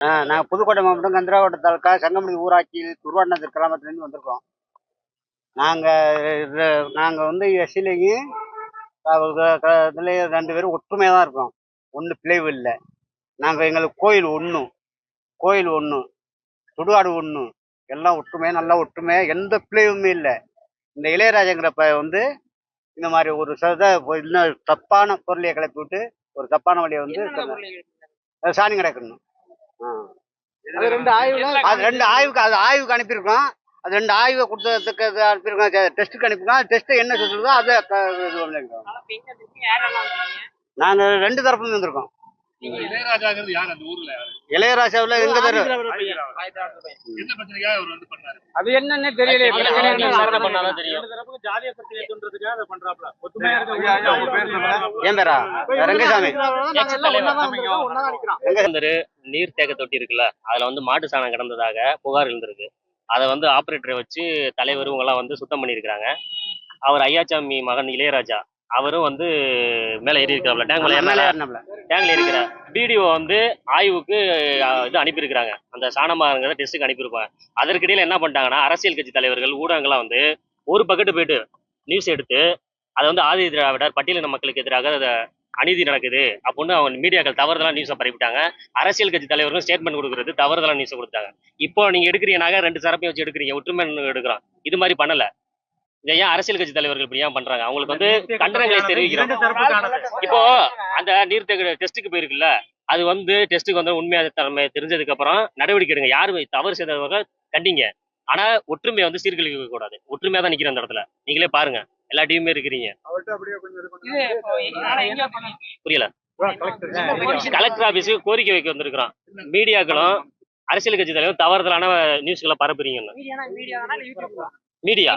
நாங்கள் புதுக்கோட்டை மாவட்டம் கந்திராவட்ட தாலுக்கா சங்கமணி ஊராட்சியில் துருவாண்டத்தில் கிராமத்துலேருந்து வந்திருக்கோம். நாங்கள் நாங்கள் வந்து எஸ்சிலையும் இதுலேயும் ரெண்டு பேரும் ஒற்றுமையாக தான் இருக்கோம். ஒன்றும் பிளவு இல்லை. நாங்கள் எங்களுக்கு கோயில் ஒன்று கோயில் ஒன்று சுடுகாடு ஒன்று எல்லாம் ஒற்றுமையாக நல்லா ஒற்றுமையாக எந்த பிளவுமே இல்லை. இந்த இளையராஜங்கிறப்ப வந்து இந்த மாதிரி ஒரு சத இன்னும் தப்பான பொருளையை கிளப்பி விட்டு ஒரு தப்பான வழியை வந்து சாணி கிடக்கணும். அது ரெண்டு ஆய்வுல அது ரெண்டு ஆய்வுக்கு அது ஆய்வுக்கு அனுப்பியிருக்கோம். அது ரெண்டு ஆய்வை கொடுத்ததுக்கு அனுப்பியிருக்கோம். டெஸ்ட்டுக்கு அனுப்பியிருக்கோம். டெஸ்ட்டு என்ன சொல்லுதோ அதை இது நாங்கள் ரெண்டு தரப்புல வந்திருக்கோம். இளையராஜாங்கிறது யார் அந்த ஊர்ல? யாரு? இளையராஜாவில் எங்க தர என்ன பிரச்சனைக்காக அவர் வந்து பண்ணாரு? அது என்னன்னே தெரியல. அது பிரச்சனை அவருக்கு என்ன விசாரணை பண்ணாதான் தெரியும். ரெண்டு தரப்புக்கும் ஜாதிய பிரச்சனையை தூண்டுறதுக்காக அதை பண்றாப்ல. ஒத்துமையா இருக்க ஏன் பேரா ரங்கசாமி. எக்ஸ் தலைவர். எங்க வந்து நீர் தேக்க தொட்டி இருக்குல்ல அதுல வந்து மாட்டு சாணம் கிடந்ததாக புகார் இருந்திருக்கு அதை வந்து ஆபரேட்டரை வச்சு தலைவர் இவங்கெல்லாம் வந்து சுத்தம் பண்ணியிருக்கிறாங்க. அவர் ஐயாச்சாமி மகன் இளையராஜா அவரும் வந்து மேல ஏறி இருக்காப்ல. டேங்க் மேல? இருந்தாப்ல. டேங்க்ல இருக்கிற பிடிஓ வந்து ஆய்வுக்கு இது அனுப்பியிருக்கிறாங்க. அந்த சாணமாங்கிறத டெஸ்ட்டுக்கு அனுப்பியிருப்பாங்க. அதற்கிடையில என்ன பண்ணிட்டாங்கன்னா அரசியல் கட்சி தலைவர்கள் ஊடகங்கள்லாம் வந்து ஒரு பக்கெட்டு போயிட்டு நியூஸ் எடுத்து அதை வந்து ஆதி திராவிடர் பட்டியலின மக்களுக்கு எதிராக அதை அநீதி நடக்குது அப்படின்னு அவங்க மீடியாக்கள் தவறுதலா நியூஸை பரப்பிட்டாங்க அரசியல் கட்சி தலைவர்கள் ஸ்டேட்மெண்ட் கொடுக்குறது தவறுதலா நியூஸ் கொடுத்தாங்க. இப்போ நீங்க எடுக்கிறீங்கனாக்க ரெண்டு சரப்பையும் வச்சு எடுக்கிறீங்க ஒற்றுமை எடுக்கிறோம். இது மாதிரி பண்ணல. இதை ஏன் அரசியல் கட்சி தலைவர்கள் இப்படி ஏன் பண்றாங்க? அவங்களுக்கு வந்து கண்டனங்களை தெரிவிக்கிறோம். இப்போ அந்த நீர்த்தேக்க டெஸ்ட்டுக்கு போயிருக்குல்ல அது வந்து டெஸ்ட்டுக்கு வந்து உண்மையான தன்மை தெரிஞ்சதுக்கு அப்புறம் நடவடிக்கை எடுங்க. யாரு தவறு செய்தவங்க கண்டிங்க. ஆனா ஒற்றுமையை வந்து சீர்குலைக்க கூடாது. ஒற்றுமையா தான் நிக்கிற அந்த இடத்துல. நீங்களே பாருங்க. எல்லா டீமுமே இருக்கிறீங்க. புரியல. கலெக்டர். ஆபீஸுக்கு கோரிக்கை வைக்க வந்திருக்கிறோம். மீடியாக்களும் அரசியல் கட்சி தலைவரும் தவறுதலான நியூஸ்களை பரப்புறீங்கன்னு. மீடியா.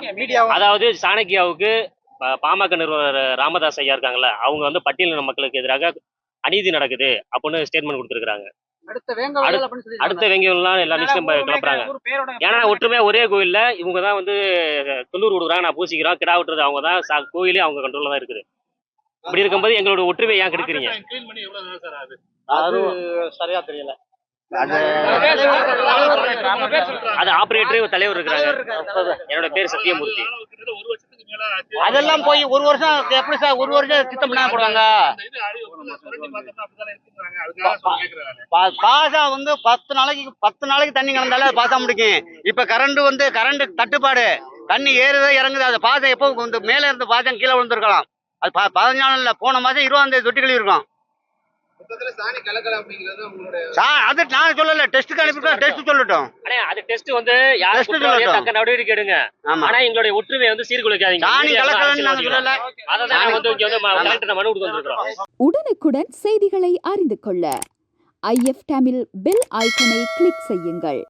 அதாவது சாணக்கியாவுக்கு பாமக நிறுவனர் ராமதாஸ் ஐயா இருக்காங்கல்ல அவங்க வந்து பட்டியலின மக்களுக்கு எதிராக அநீதி நடக்குது அப்படின்னு ஸ்டேட்மெண்ட் கொடுத்துருக்காங்க அடுத்த வெங்கலாம் எல்லா நியூஸ்லயும் கிளப்புறாங்க. ஏன்னா ஒற்றுமையா ஒரே கோயில்ல இவங்க தான் வந்து துண்ணூறு கொடுக்குறாங்க நான் பூசிக்கிறோம் கிடா விட்டுறது அவங்க தான் கோயிலே அவங்க கண்ட்ரோல்ல தான் இருக்குது. இப்படி இருக்கும்போது எங்களோட ஒற்றுமையை ஏன் கெடுக்குறீங்க? க்ளீன் பண்ணி எவ்வளவு நேரம் சார் ஆகுது? அது சரியா தெரியல. அது ஆபரேட்டர் தலைவர் இருக்கிறாங்க என்னோட பேர் சத்தியமூர்த்தி. அதெல்லாம் போய் ஒரு வருஷம் எப்படி சார் ஒரு வருஷம் திட்டம் பண்ண போடுவாங்க? பாசா வந்து பத்து நாளைக்கு பத்து நாளைக்கு தண்ணி கலந்தாலே அது பாசா முடிக்கும். இப்ப கரண்ட் வந்து கரண்ட் தட்டுப்பாடு. தண்ணி ஏறுதோ இறங்குது அது பாசம் எப்போ வந்து மேல இருந்து பாசம் கீழே விழுந்திருக்கலாம். அது பதினஞ்சு நாள் இல்ல போன மாசம் இருபதாம் தேதி தொட்டி கழுவி இருக்கும் அது நான் சொல்லல. டெஸ்ட்டுக்கு டெஸ்ட் சொல்லட்டும். ஆனா அது டெஸ்ட் வந்து யாரும். தக்க நடவடிக்கை எடுங்க. ஆனா எங்களுடைய ஒற்றுமையை வந்து சீர்குலைக்காதீங்க. சாணி கலக்கலன்னு நாங்க. சொல்லல. அதை தான் நாங்க வந்து இங்க வந்து ம- கலெக்டர் மனு கொடுத்து வந்திருக்கிறோம். உடனுக்குடன் செய்திகளை அறிந்து கொள்ள ஐஎஃப் தமிழ் பெல் ஐக்கனை கிளிக் செய்யுங்கள்.